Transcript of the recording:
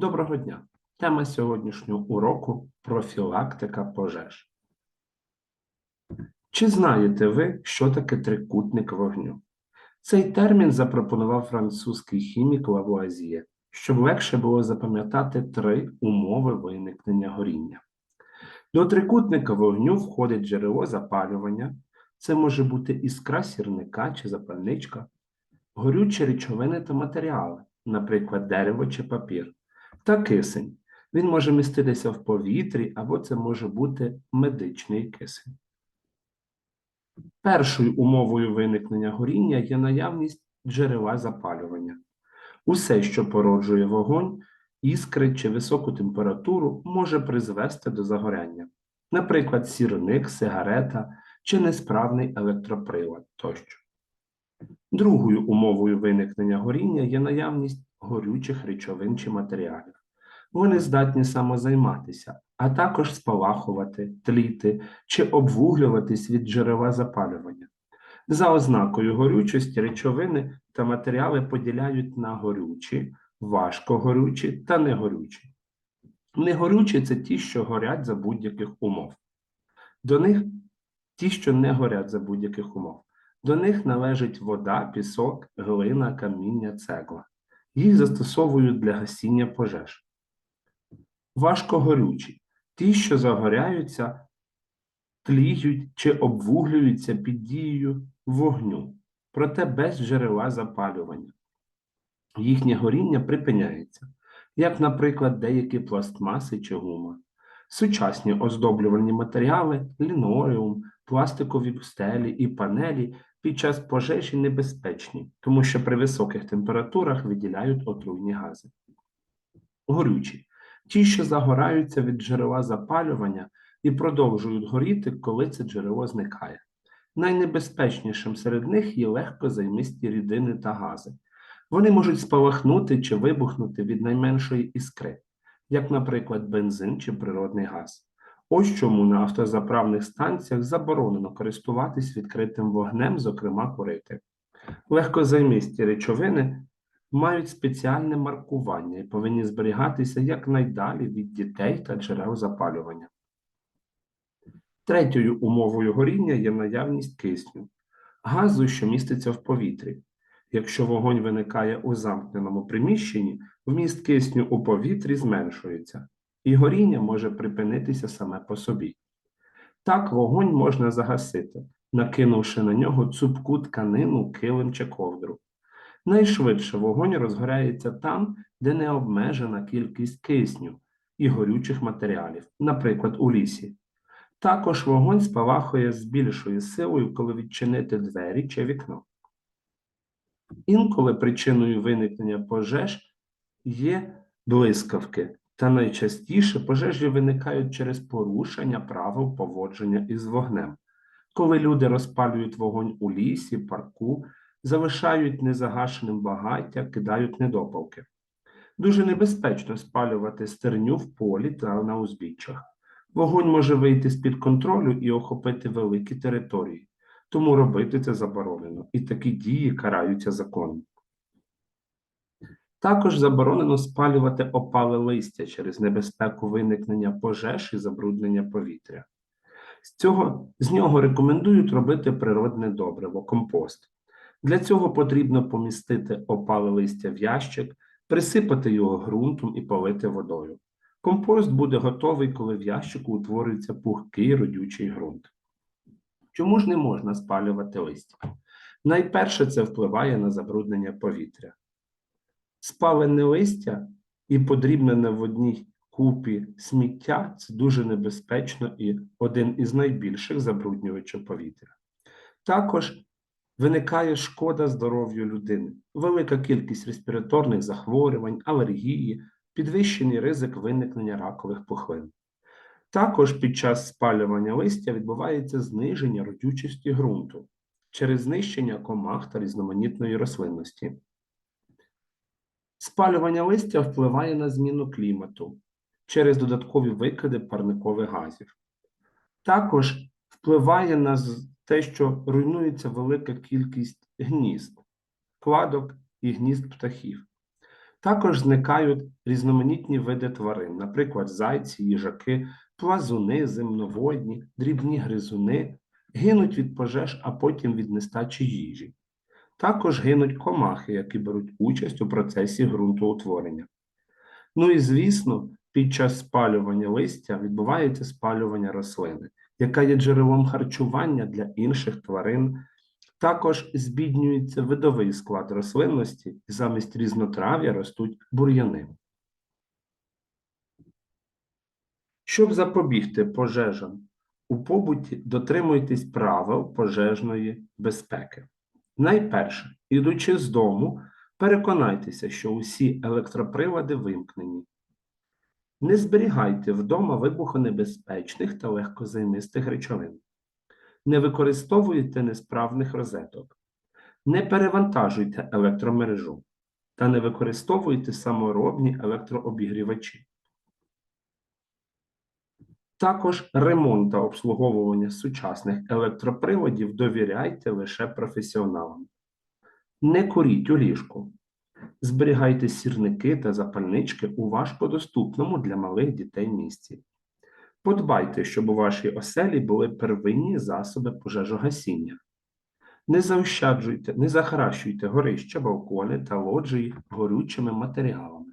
Доброго дня! Тема сьогоднішнього уроку профілактика пожеж. Чи знаєте ви, що таке трикутник вогню? Цей термін запропонував французький хімік Лавуазьє, щоб легше було запам'ятати три умови виникнення горіння. До трикутника вогню входить джерело запалювання, це може бути іскра сірника чи запальничка, горючі речовини та матеріали, наприклад, дерево чи папір, та кисень. Він може міститися в повітрі або це може бути медичний кисень. Першою умовою виникнення горіння є наявність джерела запалювання. Усе, що породжує вогонь, іскри чи високу температуру, може призвести до загоряння. Наприклад, сірник, сигарета чи несправний електроприлад тощо. Другою умовою виникнення горіння є наявність горючих речовин чи матеріалів. Вони здатні самозайматися, а також спалахувати, тліти чи обвуглюватись від джерела запалювання. За ознакою горючості речовини та матеріали поділяють на горючі, важкогорючі та негорючі. Негорючі це ті, що горять за будь-яких умов. До них ті, що не горять за будь-яких умов. До них належить вода, пісок, глина, каміння, цегла. Їх застосовують для гасіння пожеж. Важкогорючі ті, що загоряються, тліють чи обвуглюються під дією вогню, проте без джерела запалювання. Їхнє горіння припиняється, як, наприклад, деякі пластмаси чи гума. Сучасні оздоблювальні матеріали, лінолеум, пластикові стелі і панелі під час пожежі небезпечні, тому що при високих температурах виділяють отруйні гази. Горючі ті, що загораються від джерела запалювання і продовжують горіти, коли це джерело зникає. Найнебезпечнішим серед них є легкозаймисті рідини та гази. Вони можуть спалахнути чи вибухнути від найменшої іскри, як, наприклад, бензин чи природний газ. Ось чому на автозаправних станціях заборонено користуватись відкритим вогнем, зокрема курити. Легкозаймисті речовини мають спеціальне маркування і повинні зберігатися якнайдалі від дітей та джерел запалювання. Третьою умовою горіння є наявність кисню, газу, що міститься в повітрі. Якщо вогонь виникає у замкненому приміщенні, вміст кисню у повітрі зменшується, і горіння може припинитися саме по собі. Так вогонь можна загасити, накинувши на нього цупку тканину, килим чи ковдру. Найшвидше вогонь розгорається там, де не обмежена кількість кисню і горючих матеріалів, наприклад, у лісі. Також вогонь спалахує з більшою силою, коли відчинити двері чи вікно. Інколи причиною виникнення пожеж є блискавки, та найчастіше пожежі виникають через порушення правил поводження із вогнем, коли люди розпалюють вогонь у лісі, парку, залишають незагашеним багаття, кидають недопалки. Дуже небезпечно спалювати стерню в полі та на узбіччях. Вогонь може вийти з-під контролю і охопити великі території, тому робити це заборонено, і такі дії караються законом. Також заборонено спалювати опале листя через небезпеку виникнення пожеж і забруднення повітря. З, цього, з нього рекомендують робити природне добриво, компост. Для цього потрібно помістити опале листя в ящик, присипати його ґрунтом і полити водою. Компост буде готовий, коли в ящику утворюється пухкий родючий ґрунт. Чому ж не можна спалювати листя? Найперше це впливає на забруднення повітря. Спалене листя і подрібнене в одній купі сміття це дуже небезпечно і один із найбільших забруднювачів повітря. Також виникає шкода здоров'ю людини, велика кількість респіраторних захворювань, алергії, підвищений ризик виникнення ракових пухлин. Також під час спалювання листя відбувається зниження родючості ґрунту через знищення комах та різноманітної рослинності. Спалювання листя впливає на зміну клімату через додаткові викиди парникових газів. Також впливає на те, що руйнується велика кількість гнізд, кладок і гнізд птахів. Також зникають різноманітні види тварин, наприклад, зайці, їжаки, плазуни, земноводні, дрібні гризуни, гинуть від пожеж, а потім від нестачі їжі. Також гинуть комахи, які беруть участь у процесі ґрунтоутворення. Ну і звісно, під час спалювання листя відбувається спалювання рослини, яка є джерелом харчування для інших тварин. Також збіднюється видовий склад рослинності, і замість різнотрав'я ростуть бур'яни. Щоб запобігти пожежам у побуті, дотримуйтесь правил пожежної безпеки. Найперше, ідучи з дому, переконайтеся, що усі електроприлади вимкнені. Не зберігайте вдома вибухонебезпечних та легкозаймистих речовин. Не використовуйте несправних розеток. Не перевантажуйте електромережу та не використовуйте саморобні електрообігрівачі. Також ремонт та обслуговування сучасних електроприладів довіряйте лише професіоналам. Не куріть у ліжку. Зберігайте сірники та запальнички у важкодоступному для малих дітей місці. Подбайте, щоб у вашій оселі були первинні засоби пожежогасіння. Не заощаджуйте, не захаращуйте горища, балкони та лоджії горючими матеріалами.